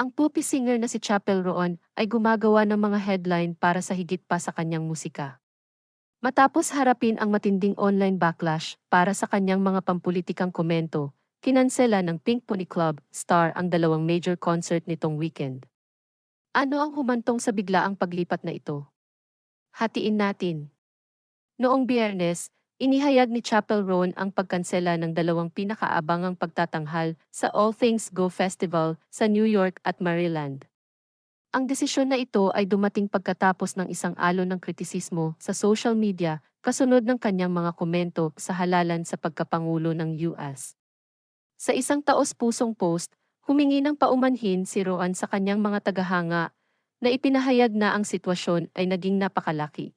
Ang poopy singer na si Chapel Roon ay gumagawa ng mga headline para sa higit pa sa kanyang musika. Matapos harapin ang matinding online backlash para sa kanyang mga pampulitikang komento, kinansela ng Pink Pony Club star ang dalawang major concert nitong weekend. Ano ang humantong sa biglaang paglipat na ito? Hatiin natin. Noong biyernes, Inihayag ni Chapel Roan ang pagkansela ng dalawang pinakaabangang pagtatanghal sa All Things Go Festival sa New York at Maryland. Ang desisyon na ito ay dumating pagkatapos ng isang alon ng kritisismo sa social media kasunod ng kanyang mga komento sa halalan sa pagkapangulo ng US. Sa isang taos-pusong post, humingi ng paumanhin si Roan sa kanyang mga tagahanga na ipinahayag na ang sitwasyon ay naging napakalaki.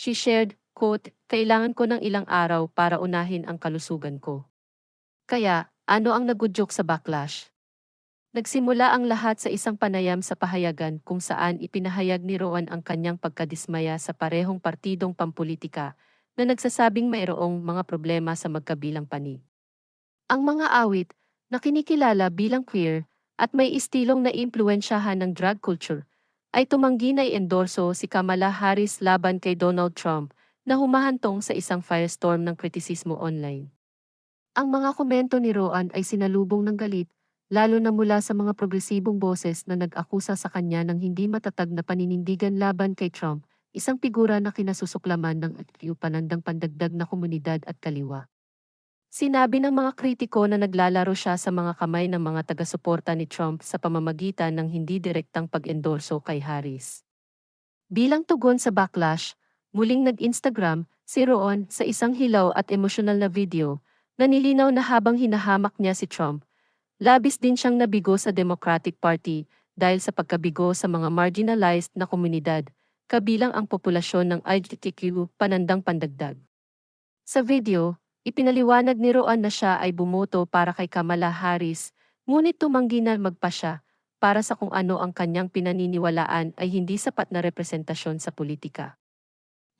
She shared, quote, kailangan ko ng ilang araw para unahin ang kalusugan ko. Kaya, ano ang nagudyok sa backlash? Nagsimula ang lahat sa isang panayam sa pahayagan kung saan ipinahayag ni Roan ang kanyang pagkadismaya sa parehong partidong pampolitika na nagsasabing mayroong mga problema sa magkabilang panig. Ang mga awit, na kinikilala bilang queer, at may istilong na impluensyahan ng drug culture, ay tumanggi na i-endorso si Kamala Harris laban kay Donald Trump na humahantong sa isang firestorm ng kritisismo online. Ang mga komento ni Roan ay sinalubong ng galit, lalo na mula sa mga progresibong boses na nag-akusa sa kanya ng hindi matatag na paninindigan laban kay Trump, isang figura na kinasusuklaman ng atyu panandang pandagdag na komunidad at kaliwa. Sinabi ng mga kritiko na naglalaro siya sa mga kamay ng mga taga-suporta ni Trump sa pamamagitan ng hindi direktang pag-endorso kay Harris. Bilang tugon sa backlash, Muling nag-Instagram si Roon sa isang hilaw at emosyonal na video na nilinaw na habang hinahamak niya si Trump, labis din siyang nabigo sa Democratic Party dahil sa pagkabigo sa mga marginalized na komunidad, kabilang ang populasyon ng LGBTQ panandang pandagdag. Sa video, ipinaliwanag ni Roan na siya ay bumoto para kay Kamala Harris, ngunit tumanggi na magpa siya para sa kung ano ang kanyang pinaniniwalaan ay hindi sapat na representasyon sa politika.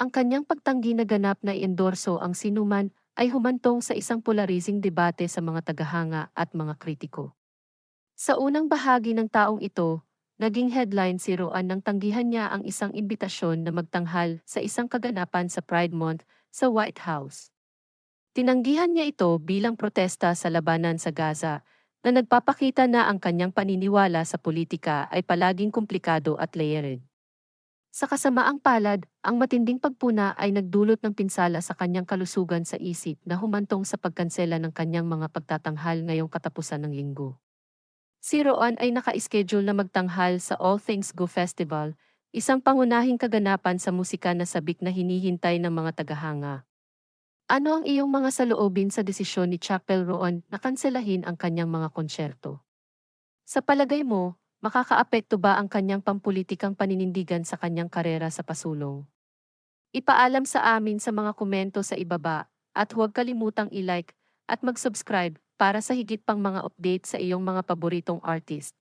Ang kanyang pagtanggi na ganap na iendorso ang sinuman ay humantong sa isang polarizing debate sa mga tagahanga at mga kritiko. Sa unang bahagi ng taong ito, naging headline si Roan nang tanggihan niya ang isang imbitasyon na magtanghal sa isang kaganapan sa Pride Month sa White House. Tinanggihan niya ito bilang protesta sa labanan sa Gaza na nagpapakita na ang kanyang paniniwala sa politika ay palaging komplikado at layered. Sa kasamaang palad, ang matinding pagpuna ay nagdulot ng pinsala sa kanyang kalusugan sa isip na humantong sa pagkansela ng kanyang mga pagtatanghal ngayong katapusan ng linggo. Si Roan ay naka-schedule na magtanghal sa All Things Go Festival, isang pangunahing kaganapan sa musika na sabik na hinihintay ng mga tagahanga. Ano ang iyong mga saloobin sa desisyon ni Chapel Roan na kanselahin ang kanyang mga konsyerto? Sa palagay mo, Makakaapekto ba ang kanyang pampulitikang paninindigan sa kanyang karera sa pasulong? Ipaalam sa amin sa mga komento sa ibaba at huwag kalimutang i-like at mag-subscribe para sa higit pang mga update sa iyong mga paboritong artist.